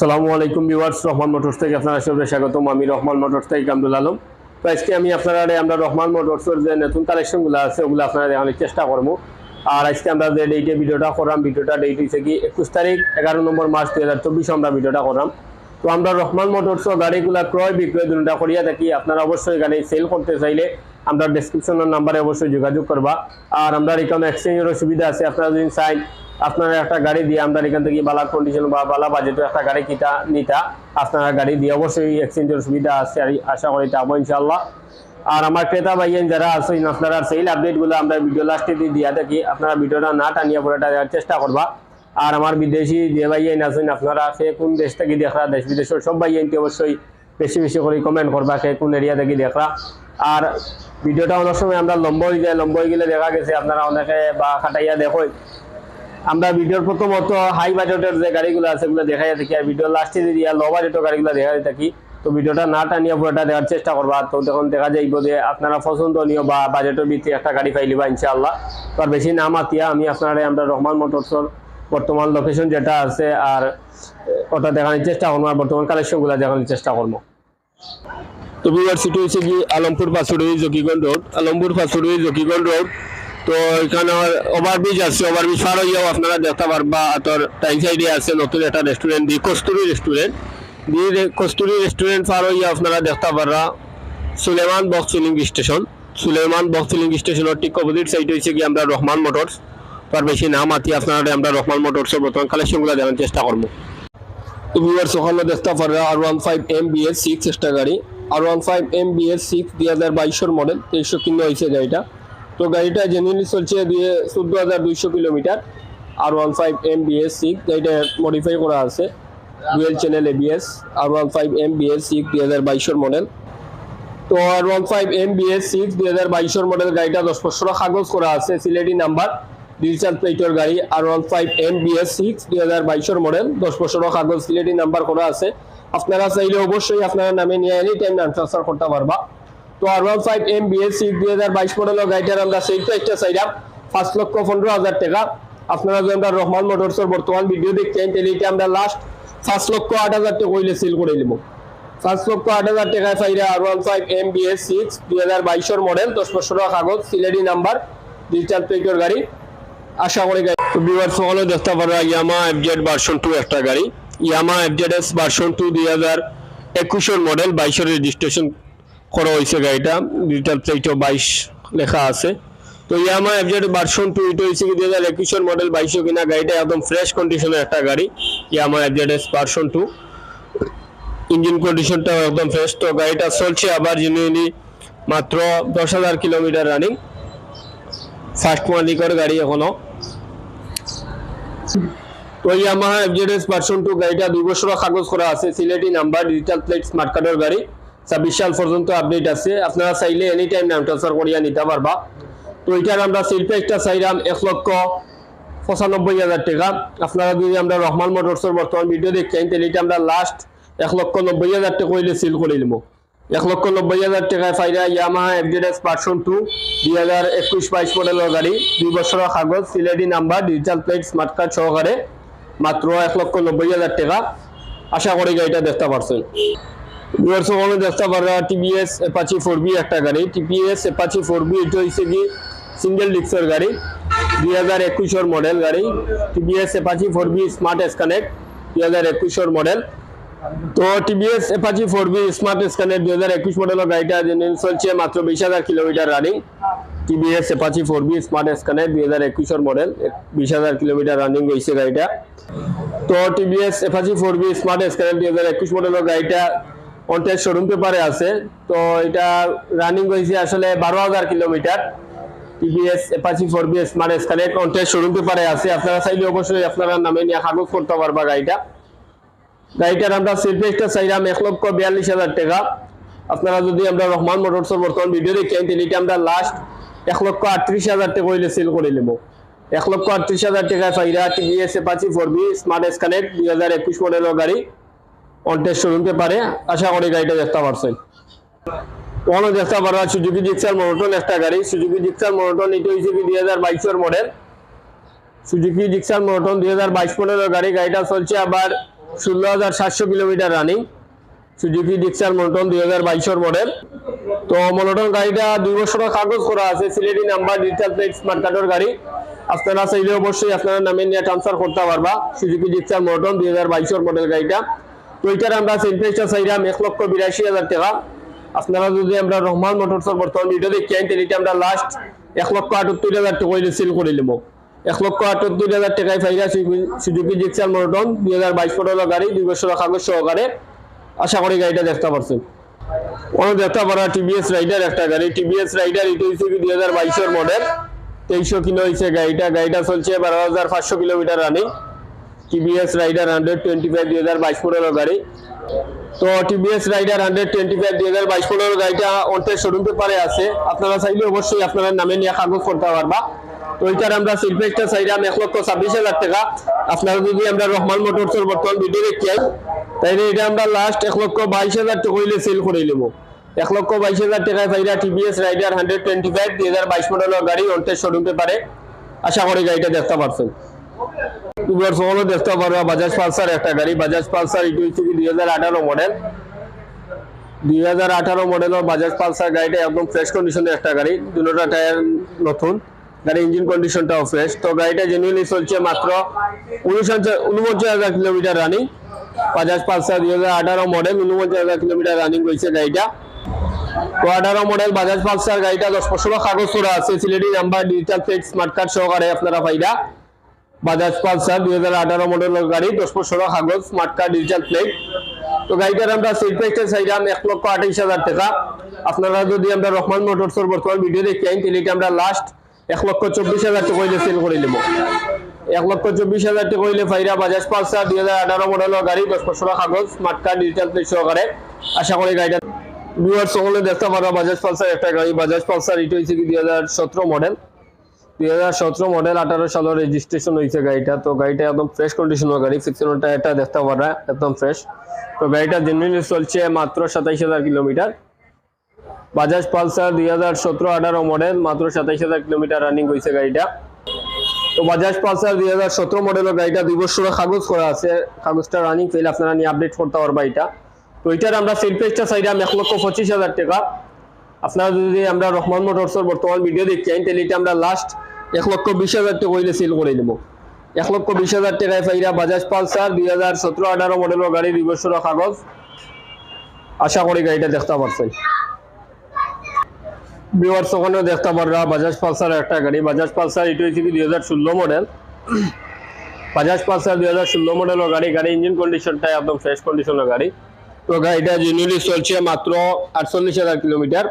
সালামু আলাইকুম viewers, Rahman motors থেকে আপনারা সবাই স্বাগতম। আমি রহমান মোটরস থেকে কামরুল আলম। তো আজকে আমি আপনারা আমরা রহমান মোটরসের যে নতুন কালেকশনগুলো আছে, ওগুলো আপনারা দেখানোর চেষ্টা করব। আর আজকে আমরা যে ডেটে ভিডিওটা করলাম ভিডিওটা ডেট হয়েছে কি, একুশ তারিখ, এগারো নম্বর মার্চ দু আমরা ভিডিওটা করলাম তো আমরা রহমান মোটরস গাড়িগুলা ক্রয় বিক্রয় দুটা করিয়া থাকি আপনারা অবশ্যই গাড়ি সেল করতে চাইলে আমরা ডেসক্রিপশনের নাম্বারে অবশ্যই যোগাযোগ করবা। আর আমরা এখানে এক্সচেঞ্জেরও সুবিধা আছে। আপনারা যদি চাই, আপনারা একটা গাড়ি দিয়ে আমরা এখান থেকে বালা কন্ডিশন বা বালা বাজেটের একটা গাড়ি কিতা, নিতা, আপনারা গাড়ি দিয়ে অবশ্যই এক্সচেঞ্জের সুবিধা আছে। আর আশা করি যাব ইনশাল্লাহ আর আমার ক্রেতা ভাইয়েন যারা আছেন, আপনারা সেল আপডেটগুলো আমরা ভিডিও লাস্টে দিয়ে দিয়া থাকি আপনারা ভিডিওটা না টানিয়া দেওয়ার চেষ্টা করবা। আর আমার বিদেশি যে ভাইয়েন আছেন, আপনারা সে কোন দেশ থেকে দেখা দেশ বিদেশের সব ভাইয়েনকে অবশ্যই বেশি বেশি করে কমেন্ট করবা সে কোন এরিয়া থেকে দেখা আর ভিডিওটা অনেক সময় আমরা লম্বা হয়ে যায়, লম্বা হয়ে গেলে দেখা গেছে আপনারা অনেকে বা খাটাইয়া দেখোই। আমরা ভিডিওর প্রথমত হাই বাজেটের যে গাড়িগুলো আছে সেগুলো দেখাই থাকি। আর ভিডিও লাস্টে দিয়া লো বাজেটের গাড়িগুলো দেখাই থাকি, তো ভিডিওটা না টানিয়ে পুরোটা দেওয়ার চেষ্টা করবা। তো তখন দেখা যাইব যে আপনারা পছন্দনীয় বা বাজেটের ভিত্তি একটা গাড়ি পাইলিবা ইনশাআল্লাহ। তো আর বেশি না মাতিয়া, আমি আপনারা আমরা রহমান মোটরসর বর্তমান লোকেশন যেটা আছে আর ওটা দেখানোর চেষ্টা করব আর বর্তমান কালেকশনগুলো দেখানোর চেষ্টা করব। তো বিবার সিটি হচ্ছে কি আলমপুর পাঁচুড়ি জকিগঞ্জ রোড আলমপুর পাঁচুড়ি জকিগঞ্জ রোড তো এখানে ওভারব্রিজ আছে ওভারব্রিজ পার হইয়াও আপনারা দেখতে পারবা তোর টাইম সাইডে আছে নতুন একটা রেস্টুরেন্ট দি কস্তুরি রেস্টুরেন্ট দি কস্তুরি রেস্টুরেন্ট পার হইয়া আপনারা দেখতে পারবা সুলেমান বক্সিলিং স্টেশন সুলেমান বক্সিলিং স্টেশনের ঠিক অপোজিট সাইড হয়েছে কি আমরা রহমান মোটরস তার বেশি নাম আতি আপনারা আমরা রহমান মোটরসের বর্তমান কালেকশনগুলো দেখানোর চেষ্টা করব। ভিউয়ার্স ওখানে দেখতে পারবে R one five M B S six একটা গাড়ি। R one five M B S six দুই হাজার বাইশের মডেল তেইশশো কিলো হয়েছে গাড়িটা। তো গাড়িটা জেনুইনলি চলছে দিয়ে চোদ্দ হাজার দুইশো kilometre. R one five M B S six গাড়িটা মডিফাই করা আছে। Dual channel ABS R one five M B S six দুই হাজার বাইশের মডেল তো R one five M B S six দুই হাজার বাইশের মডেল গাড়িটা দশ বছর কাগজ করা আছে, সিলেটি নাম্বার। ডিজিটাল প্লেটের গাড়ি R one five M B S six দুই হাজার বাইশের মডেল দশ বছর কাগজ সিলেটি নাম্বার করা আছে। আপনারা চাইলে অবশ্যই আপনারা নামে নিয়ে এনি টাইম নাম ট্রান্সফার করতে পারবা। তো R one five M B S six দুই হাজার বাইশ মডেলের গাড়িটার আমরা সেই প্রাইসটা চাইলাম, পাঁচ লক্ষ পনেরো হাজার টাকা। আপনারা যদি আমরা রহমান মোটরসের বর্তমান ভিডিও দেখছেন, তাহলে এটা আমরা লাস্ট পাঁচ লক্ষ আট হাজার টাকা কইলে সেল করে নিব। পাঁচ লক্ষ আট হাজার টাকায় পাইরা R one five M B S six দুই হাজার বাইশের মডেল দশ বছর কাগজ সিলেটি নাম্বার ডিজিটাল প্লেটের গাড়ি। আশা করি বিবার সকলে দেখতে পারো ইয়ামা এফজেড ভার্সন টু একটা গাড়ি Yamaha FZ S version two দুই হাজার একুশের মডেল বাইশের রেজিস্ট্রেশন করা হয়েছে গাড়িটা। ডিজিটাল প্লেটও বাইশ লেখা আছে। তো ইয়ামা এফজেড ভার্সন টু এটা হয়েছে কি দুই হাজার একুশের মডেল বাইশও কিনা গাড়িটা একদম ফ্রেশ কন্ডিশনের একটা গাড়ি। Yamaha FZ S version two engine কন্ডিশনটাও একদম ফ্রেশ তো গাড়িটা চলছে আবার জেনুইনলি মাত্র দশ হাজার কিলোমিটার রানিং ফার্স্ট মালিকের গাড়ি এখনও। ইয়ামাহা এফজেডএস ভার্সন টু গাড়িটা দুই বছর কাগজ করা আছে, Sylheti number digital plate smart কার্ডের গাড়ি। ছাব্বিশ সাল আপডেট আছে। আপনারা চাইলে এনি টাইম নাম ট্রান্সফার করিয়া নিতে পারবা। তো এটার আমরা সেল প্রাইসটা চাইলাম এক লক্ষ পঁচানব্বই হাজার টাকা। যদি আমরা রহমান মোটরসের বর্তমান ভিডিও দেখছেন তাহলে এটা আমরা লাস্ট এক লক্ষ নব্বই হাজার টাকা হইলে সেল করে নিব এক লক্ষ নব্বই হাজার টাকায় ফাইরা ইয়ামাহা এফজেডএস ভার্সন টু দুই হাজার একুশ বাইশ মডেলের গাড়ি। দুই বছরের কাগজ, Sylheti number digital plate smart card সহকারে। মাত্র এক লক্ষ নব্বই হাজার টাকা। আশা করি গাড়িটা দেখতে পারছেন। দুয়ার দেখতে পারা টিভিএস এপাচি ফোর বি একটা গাড়ি। টিভিএস এপাচি ফোর বি, এটা হচ্ছে কি সিঙ্গেল ডিস্কের গাড়ি। দুই হাজার একুশের মডেল গাড়ি। TVS Apache four V smart S connect দুই হাজার একুশের মডেল তো TVS Apache four V smart connect দুই হাজার একুশ মডেলের গাড়িটা চলছে মাত্র বিশ হাজার kilometre running TVS Apache four V smart connect দুই হাজার একুশের মডেল বিশ হাজার কিলোমিটার রানিং হয়েছে গাড়িটা। তো টিভিএস এফাজি ফোর বি স্মার্ট স্ক্যান দুই হাজার একুশ মডেলের গাড়িটা অনটেক শোরুম পেপারে আছে। তো এটা রানিং হয়েছে আসলে বারো হাজার kilometre. TVS Apache four V smart স্ক্যানেট অনটেক শোরুম পেপারে আছে। আপনারা চাইলে অবশ্যই আপনারা নামে নিয়ে কাগজ করতে পারবা গাড়িটা। গাড়িটার আমরা সিলপ্রেসটা চাইলাম এক লক্ষ বিয়াল্লিশ হাজার টাকা। আপনারা যদি আমরা রহমান মোটরসের বর্তমান ভিডিও দেখেন এটা আমরা লাস্ট এক লক্ষ আটত্রিশ হাজার টাকা হইলে সেল করে নেব। এক লক্ষ আটত্রিশ হাজার টাকায় ফাইরা TVS Apache four V smart স্কানেট দুই হাজার একুশ মডেলের গাড়ি। অনটেস্ট শোরুম পেপারে আশা করি গাড়িটা দেখতে পারছেন। ওখানে দেখতে পারা সুজুকি জিক্সার মোটন একটা গাড়ি। সুজুকি জিক্সার মোটন এটা হয়েছে দুই হাজার বাইশের মডেল সুজুকি জিক্সার মোটন দুই হাজার বাইশ মডেলের গাড়ি। গাড়িটা চলছে আবার ষোলো হাজার সাতশো kilometre running Suzuki Gixxer monotone দুই হাজার বাইশের মডেল তো মনোটন গাড়িটা দুই বছরের কাগজ করা আছে, Sylheti number digital plate smart কার্ডের গাড়ি। আপনারা চাইলে অবশ্যই আপনারা নামে নিয়ে ট্রান্সফার করতে পারবা সুজুকি ডিক্সার মনোটন দুই হাজার বাইশের মডেল গাড়িটা। তো এটার আমরা সেলফেসটা চাইলাম, এক লক্ষ বিরাশি হাজার টাকা। আপনারা যদি আমরা রহমান মোটরসের বর্তমান ভিডিও দেখি তাহলে আমরা লাস্ট এক লক্ষ আটাত্তর হাজার টাকা সেল করে নেব। এক লক্ষ আটাত্তর হাজার টাকায় ফাইরা সুজুকি জিক্সার মনোটন দুই হাজার বাইশ মডেলের গাড়ি, দুই বছর কাগজ সহকারে আশা করি গাড়িটা দেখতে পারছেন। অনেক দেখতে পারা টিভিএস রাইডার একটা গাড়ি। টিভিএস রাইডার, এটা হচ্ছে দুই হাজার বাইশের মডেল তেইশশো কিলো হয়েছে গাড়িটা। গাড়িটা চলছে বারো হাজার পাঁচশো kilometre running TVS Raider hundred twenty five দুই হাজার বাইশ মডেলের গাড়ি। তো TVS Raider hundred twenty five দুই হাজার বাইশ মডেলের গাড়িটা অন্টের শোরুম পেপারে আছে। আপনারা চাইলে অবশ্যই আপনারা নামে নিয়ে কাগজ করতে পারবা। তো ওইটার আমরা সিলফেক্সটা চাইলাম এক লক্ষ ছাব্বিশ হাজার টাকা। আপনারা যদি আমরা রহমান মোটরসের বর্তমান ভিডিও দেখি তাইলে এটা আমরা লাস্ট এক লক্ষ বাইশ হাজার টাকা হইলে সেল করে নেব। এক লক্ষ বাইশ হাজার টাকায় পাইরা TVS Raider hundred twenty five দুই হাজার বাইশ মডেলের গাড়ি অন্টের শোরুম পেপারে আশা করি গাড়িটা দেখতে পারছেন। দুবার সকালে দেখতে পারবা বাজাজ পালসার একটা গাড়ি বাজাজ পালসার এটি হচ্ছে কি দুই হাজার আঠারো মডেল দুই হাজার আঠারো মডেলের বাজাজ পালসার গাড়িটা একদম ফ্রেশ কন্ডিশনের একটা গাড়ি দুটোটা টায়ার নতুন। গাড়ির ইঞ্জিন কন্ডিশনটাও ফ্রেশ তো গাড়িটা জেনুইনলি চলছে মাত্র উনপঞ্চাশ কিলোমিটার রানিং বাজাজ পালসার দুই হাজার আঠারো মডেল উনপঞ্চাশ হাজার কিলোমিটার রানিং রয়েছে গাড়িটা। তো আঠারো মডেল বাজাজ পালসার গাড়িটা দশ বছর কাগজ করা আছে। Sylheti number digital plate smart card সহকারে আপনারা পাইরা বাজাজ পালসার দুই হাজার আঠারো মডেলের গাড়ি, দশ বছর কাগজ স্মার্ট কার্ড ডিজিটাল প্লেট তো গাড়িটার আমরা সেল প্রাইসটা চাইলাম এক লক্ষ আঠাইশ হাজার টাকা। আপনারা যদি আমরা রহমান মোটরসের বর্তমান ভিডিও দেখি আইন তাহলে আমরা লাস্ট এক লক্ষ চব্বিশ হাজার টাকা সেল করে নেব। এক লক্ষ চব্বিশ হাজার টাকা হইলে ফাইরা বাজাজ পালসার দুই হাজার আঠারো মডেলের গাড়ি, দশ বছর কাগজ স্মার্ট কার্ড ডিজিটাল প্লেট সহকারে আশা করি গাড়িটা দুয়ার সকলে দেখতে পারো বাজাজ পালসার একটা গাড়ি। বাজাজ পালসার এটা হয়েছে কি দুই হাজার সতেরো মডেল দুই হাজার সতেরো মডেল আঠারো সালের রেজিস্ট্রেশন হয়েছে গাড়িটা। তো গাড়িটা একদম ফ্রেশ কন্ডিশনের গাড়ি। ফিক্সনের টায়ারটা দেখতে পারা একদম ফ্রেশ তো গাড়িটা জেনুইনলি চলছে মাত্র সাতাইশ হাজার কিলোমিটার বাজাজ পালসার দুই হাজার সতেরো আঠারো মডেল, মাত্র সাতাইশ হাজার কিলোমিটার রানিং হয়েছে গাড়িটা। তো বাজাজ পালসার দুই হাজার সতেরো মডেলের গাড়িটা দুই বছরের কাগজ করা আছে। কাগজটা রানিং ফেল আপনারা নিয়ে আপডেট করতে পারবা এটা। তো এটার আমরা সেল পেজটা চাইলাম এক লক্ষ পঁচিশ হাজার টাকা। আপনারা যদি আমরা রহমান মোটরসের বর্তমান ভিডিও দেখতে চাই তাহলে এটা আমরা লাস্ট এক লক্ষ বিশ হাজার টাকা হইলে সেল করে দেবো। এক লক্ষ বিশ হাজার টাকায় পাইরা বাজাজ পালসার দুই হাজার সতেরো আঠারো মডেলের গাড়ি দুই বছরের কাগজ। আশা করি গাড়িটা দেখতে পারছেন। বিওয়ার ওখানেও দেখতে পাররা বাজাজ পালসার একটা গাড়ি। বাজাজ পালসার এটা হচ্ছে কি দুই হাজার ষোলো মডেল বাজাজ পালসার দুই হাজার ষোলো মডেলের গাড়ি গাড়ি ইঞ্জিন কন্ডিশনটা একদম ফ্রেশ কন্ডিশনের গাড়ি। তো গাড়িটা জেনুইনলি চলছে মাত্র আটচল্লিশ হাজার কিলোমিটার।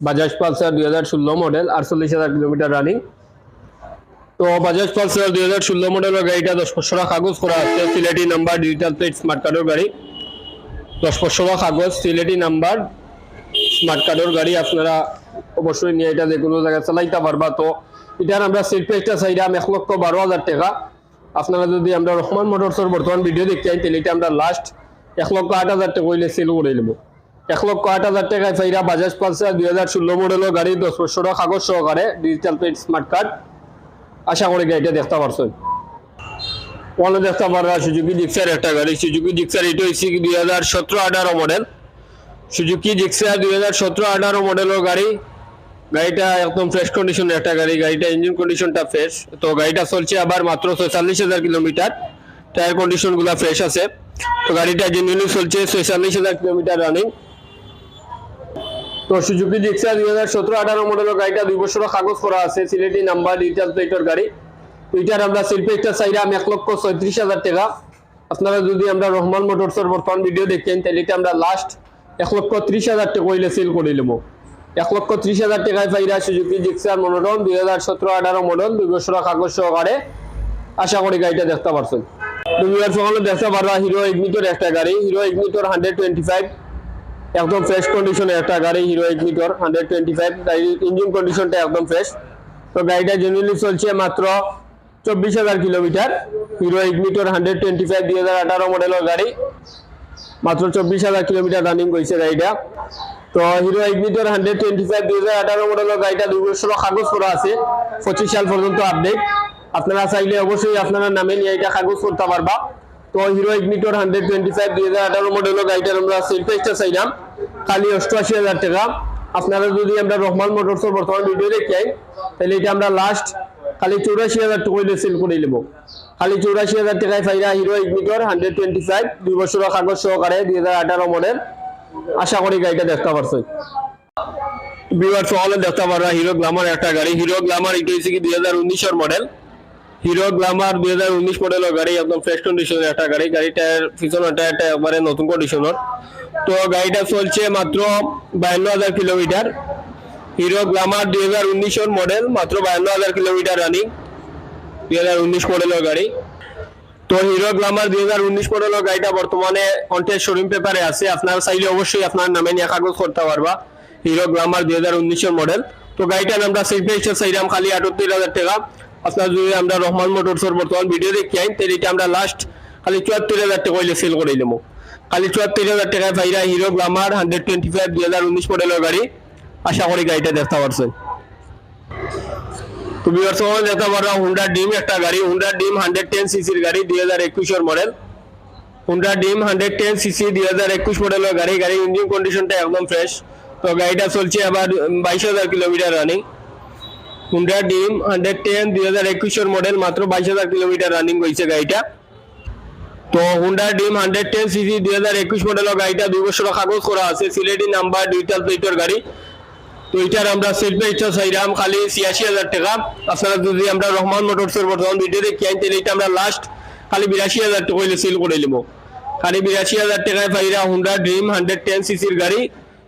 বাজাজ পালসার দুই হাজার ষোলো মডেল আটচল্লিশ হাজার কিলোমিটার রানিং তো বাজাজ পালসার দুই হাজার ষোলো মডেলের গাড়িটা দশ বছর কাগজ করা আছে। Sylheti number digital plate smart কার্ডের গাড়ি। দশ বছর কাগজ, সিলেটি নাম্বার স্মার্ট কার্ডের গাড়ি আপনারা অবশ্যই নিয়ে এটা যে কোনো জায়গায় চালাইতে পারবা। তো এটার আমরা সেল পেজটা চাইলাম এক লক্ষ বারো হাজার টাকা। আপনারা যদি আমরা রহমান মোটরসের বর্তমান ভিডিও দেখতে চাই তাহলে এটা আমরা লাস্ট এক লক্ষ আট হাজার টাকা হইলে সেল করে নেব। এক লক্ষ আট হাজার টাকায় ফাইরা বাজাজ পালসার দুই হাজার ষোলো মডেলের গাড়ি, দশ বছর কাগজ সহকারে ডিজিটাল প্লেট স্মার্ট কার্ড আশা করি গাড়িটা দেখতে পারছেন। ওখানে দেখতে পারবা সুজুকি জিক্সার একটা গাড়ি। সুজুকি জিক্সার এটা হচ্ছে দুই হাজার সতেরো আঠারো মডেল সুজুকি জিক্সার দুই হাজার সতেরো আঠারো মডেলের গাড়ি। গাড়িটা একদম ফ্রেশ কন্ডিশনের একটা গাড়ি। গাড়িটা ইঞ্জিন কন্ডিশনটা ফ্রেশ তো গাড়িটা চলছে আবার মাত্র ছয়চল্লিশ হাজার কিলোমিটার। টায়ার কন্ডিশনগুলা ফ্রেশ আছে। তো গাড়িটা জেনুইনলি চলছে ছয়চল্লিশ হাজার কিলোমিটার রানিং তো সুজুকি জিক্সার দুই হাজার সতেরো আঠারো মডেলের গাড়িটা দুই বছর কাগজ করা আছে। সিলেটি নাম্বার ডিজিটাল প্লেটের গাড়ি। তো এটার আমরা শিল্পেকটা আমি এক লক্ষ ছয়ত্রিশ হাজার টাকা। আপনারা যদি আমরা রহমান মোটরসের বর্তমান ভিডিও দেখেন, তাহলে এটা আমরা লাস্ট এক লক্ষ ত্রিশ হাজার টাকা হইলে সেল করে নেব। এক লক্ষ ত্রিশ হাজার টাকায় পাইরা সুজুকি, জিক্সার মনোটন দুই হাজার সতেরো, আঠারো মডেল দুই বছর কাগজ সহকারে আশা করি গাড়িটা দেখতে পারছেন। আর সকালে দেখতে পারবা হিরো ইগনিটর একটা গাড়ি। Hero Ignitor hundred twenty five একদম ফ্রেশ কন্ডিশনে একটা গাড়ি Hero Ignitor hundred twenty five গাড়ির ইঞ্জিন কন্ডিশনটা একদম ফ্রেশ তো গাড়িটা জেনুইনলি চলছে মাত্র চব্বিশ হাজার kilometre. Hero Ignitor hundred twenty five দুই হাজার আঠারো মডেলের গাড়ি। মাত্র চব্বিশ হাজার কিলোমিটার রানিং করছে গাড়িটা। তো Hero Ignitor hundred twenty five দুই হাজার আঠারো মডেলের গাড়িটা দুই বছর কাগজ করা আছে। পঁচিশ সাল পর্যন্ত আপডেট আপনারা চাইলে অবশ্যই আপনারা নামে নিয়ে এটা কাগজ করতে পারবা। তো Hero Ignitor hundred twenty five দুই হাজার আঠারো মডেলের গাড়িটার আমরা সেল প্রাইসটা চাইলাম। খালি অষ্টআশি হাজার টাকা। আপনারা যদি আমরা রহমান মোটরসের বর্তমান ভিডিও দেখি তাহলে এটা আমরা লাস্ট খালি চৌরাশি হাজার টাকা সেল করে নেব খালি চৌরাশি হাজার টাকায় ফাইরা Hero Ignitor hundred twenty five দুই বছরের কাগজ সহকারে দুই হাজার আঠারো মডেল। আশা করি গাড়িটা দেখতে পারছেন বিবার সহলে দেখতে পারা হিরো গ্লামার একটা গাড়ি। হিরো গ্লামার এটা হচ্ছে কি দুই হাজার উনিশের মডেল। হিরো গ্লামার দুই হাজার উনিশ মডেলের গাড়ি, একদম ফ্রেশ কন্ডিশনের একটা গাড়ি। গাড়িটার পিছনের টায়ারটা একবারে নতুন কন্ডিশনের তো গাড়িটা চলছে মাত্র বায়ান্ন হাজার কিলোমিটার হিরো গ্লামার দুই হাজার উনিশের মডেল মাত্র বায়ান্ন হাজার কিলোমিটার রানিং দুই হাজার উনিশ যদি রহমান মোটরসের বর্তমান ভিডিও দেখি আমরা লাস্ট খালি চুয়াত্তর হাজার টাকা সেল করে দেবো। খালি চুয়াত্তর হাজার টাকায় পাইরা Hero Glamour hundred twenty five দুই হাজার উনিশ মডেলের গাড়ি। আশা করি গাড়িটা দেখতে পারছেন। সময় পারো হুন্ডা ডিম একটা গাড়ি হুন্ডা ডিম হান্ড্রেড টেন সিসির গাড়ি, দুই হাজার একুশের model Honda Dream hundred ten CC দুই হাজার একুশ মডেলের গাড়ি, গাড়ির ইঞ্জিন কন্ডিশনটা একদম ফ্রেশ তো গাড়িটা চলছে আবার বাইশ হাজার kilometre running Honda Dream hundred ten দুই হাজার একুশের মডেল মাত্র বাইশ হাজার কিলোমিটার রানিং হয়েছে গাড়িটা। তো Honda Dream hundred ten CC দুই হাজার একুশ মডেলের গাড়িটা দুই বছর কাগজ করা আছে। সিলেটি নাম্বার ডিজিটাল প্লেটের গাড়ি। তো এটার আমরা সেল প্রাইসটা চাইলাম খালি ছিয়াশি হাজার টাকা। আপনারা যদি আমরা রহমান মোটরসের বর্তমান ভিডিও দেখি, আইন তাহলে এটা আমরা লাস্ট খালি বিরাশি হাজার টাকা হইলে সেল করে নেব খালি বিরাশি হাজার টাকায় পাইরা হুন্ডা ড্রিম হান্ড্রেড টেন সিসির গাড়ি,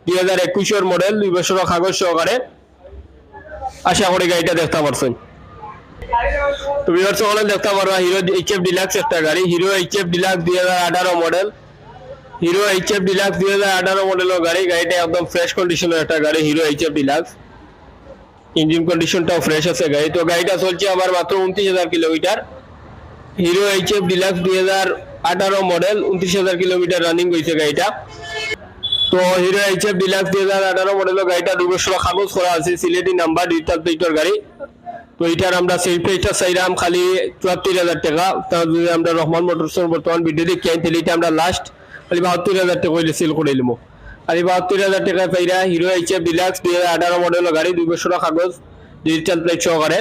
দুই হাজার একুশের মডেল দুই বছরের কাগজ সহকারে। আশা করি গাড়িটা দেখতে পারছেন। তুমি হচ্ছে অনেক দেখতে পারবা হিরো এইচ এফ ডিলাক্স একটা গাড়ি। হিরো এইচ এফ ডিলাক্স দুই হাজার আঠারো model Hero H F Deluxe দুই হাজার আঠারো মডেলের গাড়ি। গাড়িটা একদম ফ্রেশ কন্ডিশনের একটা গাড়ি Hero H F Deluxe engine কন্ডিশনটাও fresh আছে গাড়ি। তো গাড়িটা চলছে আবার মাত্র উনত্রিশ হাজার kilometre. Hero H F Deluxe দুই হাজার আঠারো মডেল উনত্রিশ হাজার কিলোমিটার রানিং হয়েছে গাড়িটা। তো হিরো এইচ এফ ডিলাক্স দুই হাজার আঠারো মডেলের গাড়িটা দু বছর কাগজ করা আছে, সিলেটি নাম্বার ডিজিটাল প্লেটের গাড়ি। তো এটার আমরা সেই প্রাইসটা চাইলাম খালি চুয়াত্তর হাজার টাকা। তার যদি আমরা রহমান মোটরসের বর্তমান ভিডিও দেখি এটা আমরা লাস্ট খালি বাহাত্তর হাজার টাকা হইলে সেল করে নিবো খালি বাহাত্তর হাজার টাকা পাইরা হিরো এইচ এফ ডিলাক্স দুই হাজার আঠারো মডেলের গাড়ি, দুই বছর কাগজ ডিজিটাল প্লেট সহকারে।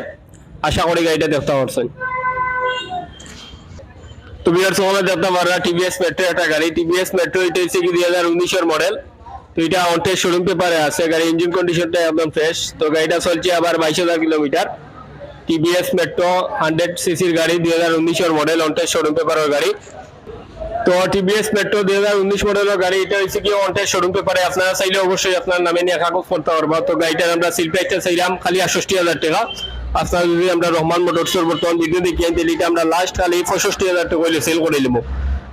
আশা করি গাড়িটা দেখতে পারছেন। তো বিহার সময় দেখতে পাররা টিভিএস মেট্রো একটা গাড়ি। টিভিএস মেট্রো এটা হচ্ছে কি দুই হাজার উনিশের মডেল তো এটা অন্টের শোরুম পেপারে আছে। গাড়ি ইঞ্জিন কন্ডিশনটা একদম ফ্রেশ তো গাড়িটা চলছে আবার বাইশ হাজার কিলোমিটার। টিভিএস মেট্রো হান্ড্রেড সিসির গাড়ি, দুই হাজার উনিশের মডেল অন্টের শোরুম পেপারের গাড়ি। তো টিভিএস মেট্রো দুই হাজার উনিশ মডেলের গাড়ি, এটা হচ্ছে কি অন্টের শোরুম পেপারে আপনারা চাইলে অবশ্যই আপনার নামে নিয়ে কাগজ করতে পারব। তো গাড়িটার আমরা সিল প্রাইসটা চাইলাম, খালি আটষট্টি হাজার টাকা। আপনারা যদি আমরা রহমান মোটরসের বর্তমান ভিডিও দেখি তাহলে এটা আমরা লাস্ট খালি পঁয়ষট্টি হাজার টাকা হইলে সেল করে নেব।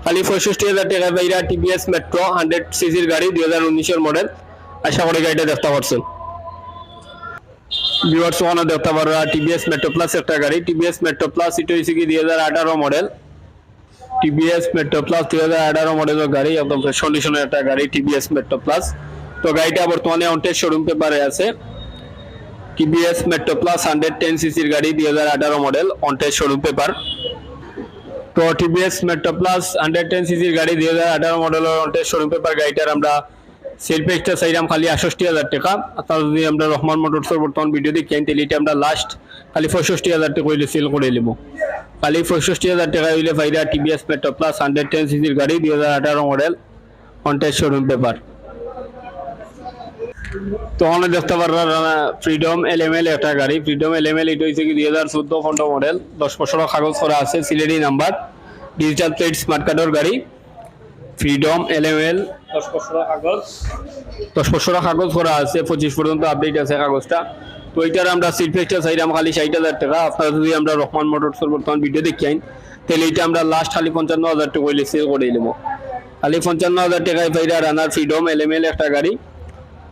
খালি পঁয়ষট্টি হাজার টাকা বাইরা টিভিএস মেট্রো হান্ড্রেড সিসির গাড়ি, দুই হাজার উনিশের মডেল আশা করি গাড়িটা দেখতে পারছেন। ভিউয়ার্স ওখানে দেখতে পারবা টিভিএস মেট্রো প্লাস একটা গাড়ি। টিভিএস মেট্রো প্লাস এটা হচ্ছে কি দুই হাজার আঠারো মডেল টিভিএস মেট্রো প্লাস দুই হাজার আঠারো মডেলের গাড়ি, একদম ফ্রেশ একটা গাড়ি টিভিএস মেট্রো প্লাস তো গাড়িটা বর্তমানে অন্টের শোরুম পেপারে আছে। TVS Metro Plus hundred ten সিসির গাড়ি, দুই হাজার আঠারো মডেল অন্টের শোরুম পেপার তো TVS Metro Plus hundred ten সিসির গাড়ি, দুই হাজার আঠারো মডেলের অন্টের শোরুম পেপার গাড়িটার আমরা সেল পেজটা চাইলাম খালি আটষট্টি হাজার টাকা। আপনার যদি আমরা রহমান মোটরসের বর্তমান ভিডিও দেখি তাহলে এটা আমরা লাস্ট খালি পঁয়ষট্টি হাজার টাকা হইলে সেল করে নেব। খালি পঁয়ষট্টি হাজার টাকা হইলে ফাইদা TVS Metro Plus hundred ten সিসির গাড়ি, দুই হাজার আঠারো মডেল অন্টের শোরুম পেপার তো অনেক দেখতে পারবেন ফ্রিডম এল এম এল একটা গাড়ি। ফ্রিডম এল এম এল এটা হচ্ছে কি দুই হাজার চোদ্দ পনেরো মডেল দশ বছর কাগজ করা আছে, Sylheti number digital plate smart কার্ডের গাড়ি। ফ্রিডম এল এম এল দশ বছর কাগজ। দশ বছর কাগজ করা আছে পঁচিশ পর্যন্ত আপডেট আছে কাগজটা। তো এইটার আমরা সিট পেজটা চাইলাম খালি ষাট হাজার টাকা। আপনারা যদি আমরা রহমান মোটরসের বর্তমান ভিডিও দেখি আইন তাহলে এটা আমরা লাস্ট খালি পঞ্চান্ন হাজার টাকা হইলে সেল করে নেব। খালি পঞ্চান্ন হাজার টাকায় পাইরা রানার ফ্রিডম এল এম এল একটা গাড়ি।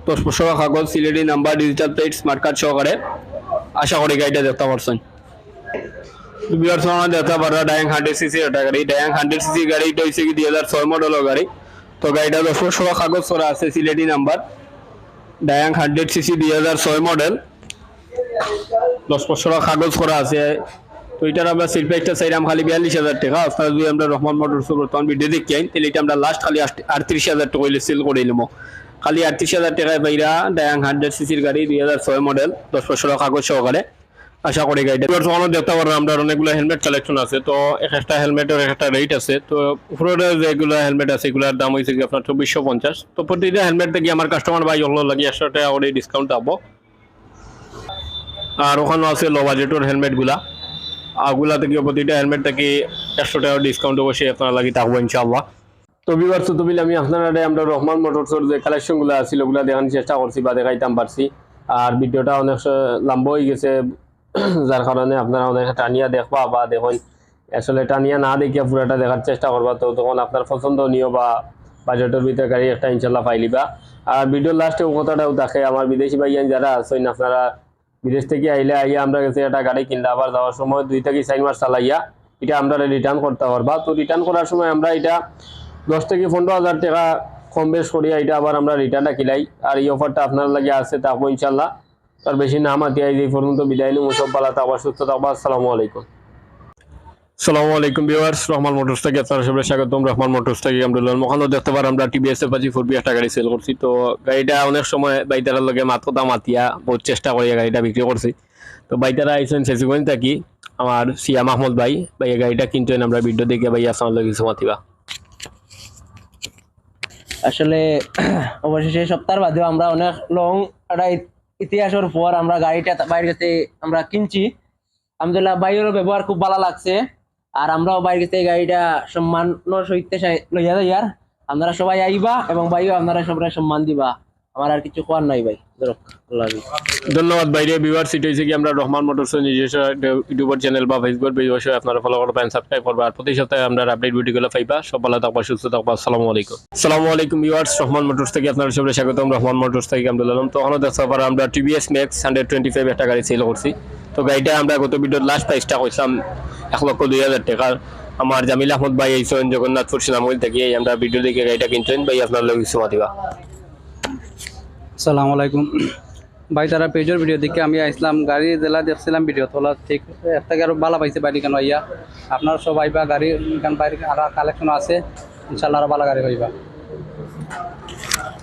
দশ বছর কাগজ Sylheti number digital plate smart card সহকারে। আশা করি গাড়িটা দেখতে পারছেন। বিহার সময় দেখতে পারবা ডায়াং হান্ড্রেড সিসি একটা গাড়ি। ডায়াং হান্ড্রেড সিসি গাড়ি এটা হচ্ছে কি দুই হাজার ছয় মডেলের গাড়ি। তো গাড়িটা দশ বছর কাগজ করা আছে, Sylheti number. Dayang hundred CC দুই হাজার ছয় মডেল দশ বছর কাগজ করা আছে। তো এটার আমরা সেল প্রাইসটা চাইলাম খালি বিয়াল্লিশ হাজার টাকা। আপনারা যদি আমরা রহমান মোটরস বর্তমান ভিডিও দেখি আইন তাহলে এটা আমরা লাস্ট খালি আটত্রিশ হাজার টাকা হইলে সেল করে নিলাম খালি আটত্রিশ হাজার টাকায় বাইরা ডায়াং হান্ড্রেড সিসির গাড়ি দুই হাজার ছয় মডেল দশ বছরের কাগজ সহকারে। আশা করি গাড়িটা তখনও দেখতে পারেন আমরা অনেকগুলো হেলমেট কালেকশন আছে, তো এক একটা হেলমেটের এক একটা রেট আছে, তো উপরের যেগুলো হেলমেট আছে, এগুলোর দাম হয়েছে আপনার চব্বিশশো পঞ্চাশ। তো প্রতিটা হেলমেট থেকে আমার কাস্টমার ভাই হলো লাগে একশো টাকা করে ডিসকাউন্ট পাবো। আর ওখানেও আছে লো বাজেটের হেলমেটগুলা আগুলা থেকে প্রতিটা হেলমেট থেকে একশো টাকা ডিসকাউন্ট অবশ্যই আপনারা লাগি থাকব ইনশাআল্লাহ। তো বিবার তো তবিল আমি আপনারা আমরা রহমান মোটরসের যে কালেকশনগুলো আছিল ওগুলো দেখানোর চেষ্টা করছি বা দেখাইতাম পারছি। আর ভিডিওটা অনেক লম্বা হয়ে গেছে যার কারণে আপনারা অনেক টানিয়া দেখবা বা দেখুন, আসলে টানিয়া না দেখিয়া পুরাটা দেখার চেষ্টা করবা, তো তখন আপনার পছন্দনীয় বা বাজেটের ভিতরে গাড়ি একটা ইনশাল্লাহ পাইলিবা আর ভিডিওর লাস্টে কথাটাও দেখে, আমার বিদেশি ভাইয়ান যারা আছেন, আপনারা বিদেশ থেকে আইলে আইয়া আমরা কাছে একটা গাড়ি কিনলে, আবার যাওয়ার সময় দুই থেকে চার মাস চালাইয়া এটা আমরা রিটার্ন করতে পারবা। তো রিটার্ন করার সময় আমরা এটা দশ থেকে পনেরো হাজার টাকা কম বেশ করিয়া এটা আবার আমরা রিটার্নটা কিলাই আর এই অফারটা আপনার লাগে আছে থাকব ইনশাল্লাহ তার বেশি না মাতি আই এই পর্যন্ত বিদায় নিব সব পালা থাকবা সুস্থ থাকবা আসসালামু আলাইকুম। সালামু আলাইকুম ভিউয়ার্স রহমান মোটরস থেকে আপনারা সবাই স্বাগতম। রহমান মোটরস থেকে আমরুল্লাহ ওখানেও দেখতে পারেন আমরা টিভিএস এ পাচ্ছি ফোর একটা গাড়ি সেল করছি। তো গাড়িটা অনেক সময় বাইতারার লগে মাত কথা মাতিয়া বহুত চেষ্টা করি গাড়িটা বিক্রি করছি। তো বাইতারা আইসেন শেষগঞ্জ থাকি। আমার সিয়াম আহমদ ভাই ভাই এই গাড়িটা কিনতেন আমরা ভিডিও দেখে ভাই লগে কিছু মাতিবা। আসলে অবশেষে সপ্তাহ বাদেও আমরা অনেক লং ইত- ইতিহাসের পর আমরা গাড়িটা বাইরে কাছে আমরা কিনছি। আলহামদুলিল্লাহ বাইরেরও ব্যবহার খুব ভালো লাগছে। আর আমরাও বাইরে কাছে গাড়িটা সম্মানের সহিত লইয়া যাই। আর আপনারা সবাই আইবা এবং বাইও আপনারা সবাই সম্মান দিবা। আমার আর কিছু কোয়ার নাই ভাই। ধন্যবাদ বাইরে ভিউয়ার্স এটা হচ্ছে কি আমরা রহমান মোটরসের নিজস্ব ইউটিউবার চ্যানেল বা ফেসবুক পেজ অবশ্যই আপনারা ফলো করবেন সাবস্ক্রাইব করবেন আর প্রতি সপ্তাহে আমরা আপডেট ভিডিওগুলো পাইবা। সব ভালো থাকবা সুস্থ থাকবা আসসালামু আলাইকুম। আসসালামু আলাইকুম ভিউয়ার্স রহমান মোটরস থেকে আপনারা সবাই স্বাগতম। রহমান মোটরস থেকে আমরা দিলাম তো ওখানে দেখতে পারা আমরা TVS Max hundred twenty five একটা গাড়ি সেল করছি। তো গাড়িটা আমরা গত ভিডিওর লাস্ট প্রাইসটা কইছিলাম এক লক্ষ দুই হাজার টাকার আমার জামিল আহমদ ভাই এইসন জগন্নাথপুর সিনামুল থেকে এই আমরা ভিডিও দেখে গাড়িটা কিনছেন। ভাই আপনার লোক কিছু মাতিবা সালাম আলাইকুম। ভাই, তারা পেজের ভিডিও দেখে আমি আসলাম গাড়ি জেলা দেখছিলাম ভিডিও তোলা। ঠিক এর থেকে আরও ভালো পাইছে বাড়ি কেন আইয়া আপনার সব আইবা, গাড়ি কেন বাইরে আর কালেকশন আছে। ইনশাল্লাহ আরও ভালো গাড়ি পাইবা।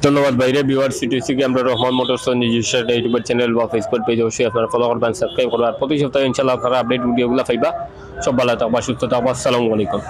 ধন্যবাদ বাইরে ভিউয়ার সিটি থেকে আমরা রহমান মোটরস নিজস্ব একটা ইউটিউব চ্যানেল বা ফেসবুক পেজ অবশ্যই আপনারা ফলো করবেন সাবস্ক্রাইব করবেন। প্রতি সপ্তাহে ইনশাল্লাহ আপনারা আপডেট ভিডিওগুলো পাইবা। সব ভালো থাকবা, সুস্থ থাকবা। আসসালামু আলাইকুম।